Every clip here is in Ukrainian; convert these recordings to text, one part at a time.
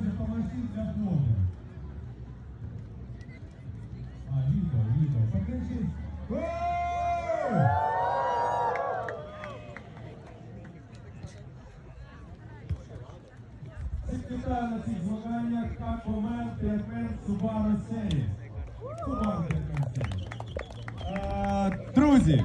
Покажіть для Бога. А. Покажіть. Ой! Всіх вітаю на цих змаганнях Аквамен, Піамен, Subaru Series. Subaru Piemen Series. Е, Друзі,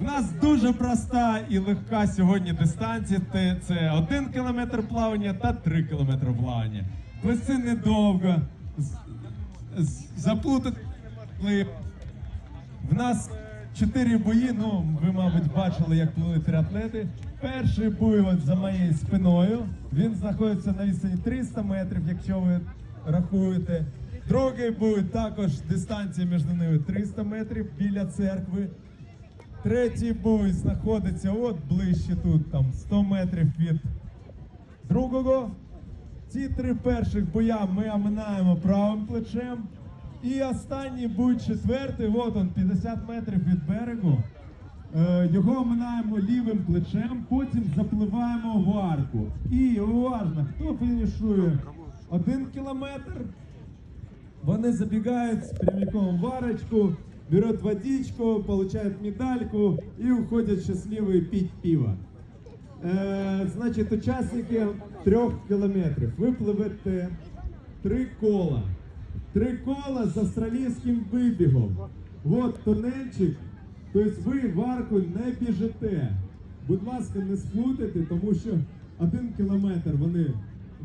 в нас дуже проста і легка сьогодні дистанція. Це 1 кілометр плавання та 3 кілометри плавання. Плести недовго. з- з- Заплутати. В нас чотири бої. Ну, ви, мабуть, бачили, як плили триатлети. Перший бой от за моєю спиною. Він знаходиться на відстані 300 метрів, якщо ви рахуєте. Другий бой також дистанція між ними 300 метрів біля церкви. Третій бой знаходиться от ближче тут, там 100 метрів від другого. Ці три перших боя ми оминаємо правим плечем. І останній бой четвертий, от он 50 метрів від берегу. Е, його оминаємо лівим плечем, потім запливаємо в арку. І уважно, хто фінішує один кілометр, вони забігають прямиком в арочку, беруть водичку, получають медальку і уходять щасливі пить пиво. Е, значить, учасники трьох кілометрів. Ви пливете три кола. Три кола з австралійським вибігом. От тунельчик. Тобто ви в арку не біжите. Будь ласка, не сплутайте, тому що один кілометр вони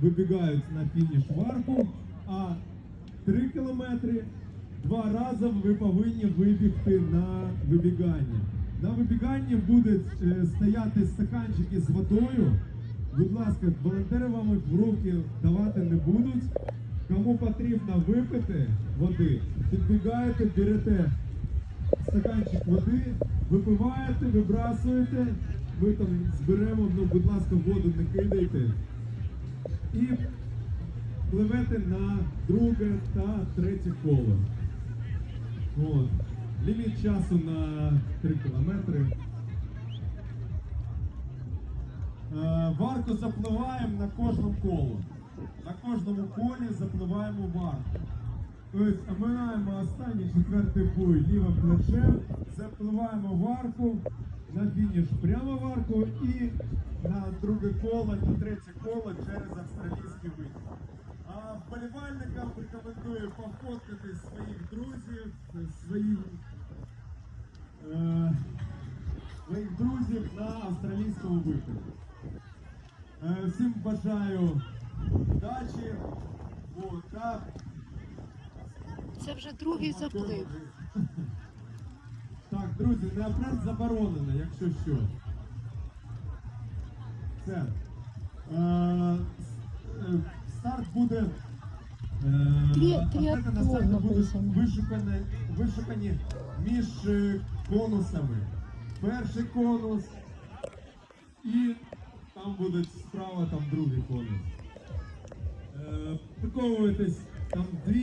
вибігають на фініш в арку, а три кілометри два рази ви повинні вибігти на вибігання. На вибіганні будуть е, стояти стаканчики з водою. Будь ласка, волонтери вам в руки давати не будуть. Кому потрібно випити води, підбігаєте, берете стаканчик води, випиваєте, вибрасуєте. Ми там зберемо, ну, будь ласка, воду не кидайте. І пливете на друге та третє коло. От. Ліміт часу на 3 кілометри. Е, Варку запливаємо на кожному колу. На кожному колі запливаємо варку. Тобто оминаємо останній четвертий бой лівим плечем, запливаємо в арку, на фініш прямо в арку і на друге коло, на третє коло через австралійський вихід. А вболівальникам рекомендую пофоткати своїх друзів, своїх, е, своїх друзів на австралійському виході. Е, всім бажаю удачі. От, та Це вже другий заплив. Так, друзі, неопрен заборонено, якщо що. Все. Е, е, старт буде. Е, атлети на старті будуть вишукані, вишукані між е, конусами. Перший конус і там буде справа там другий конус. Е, Приковуєтесь там дві.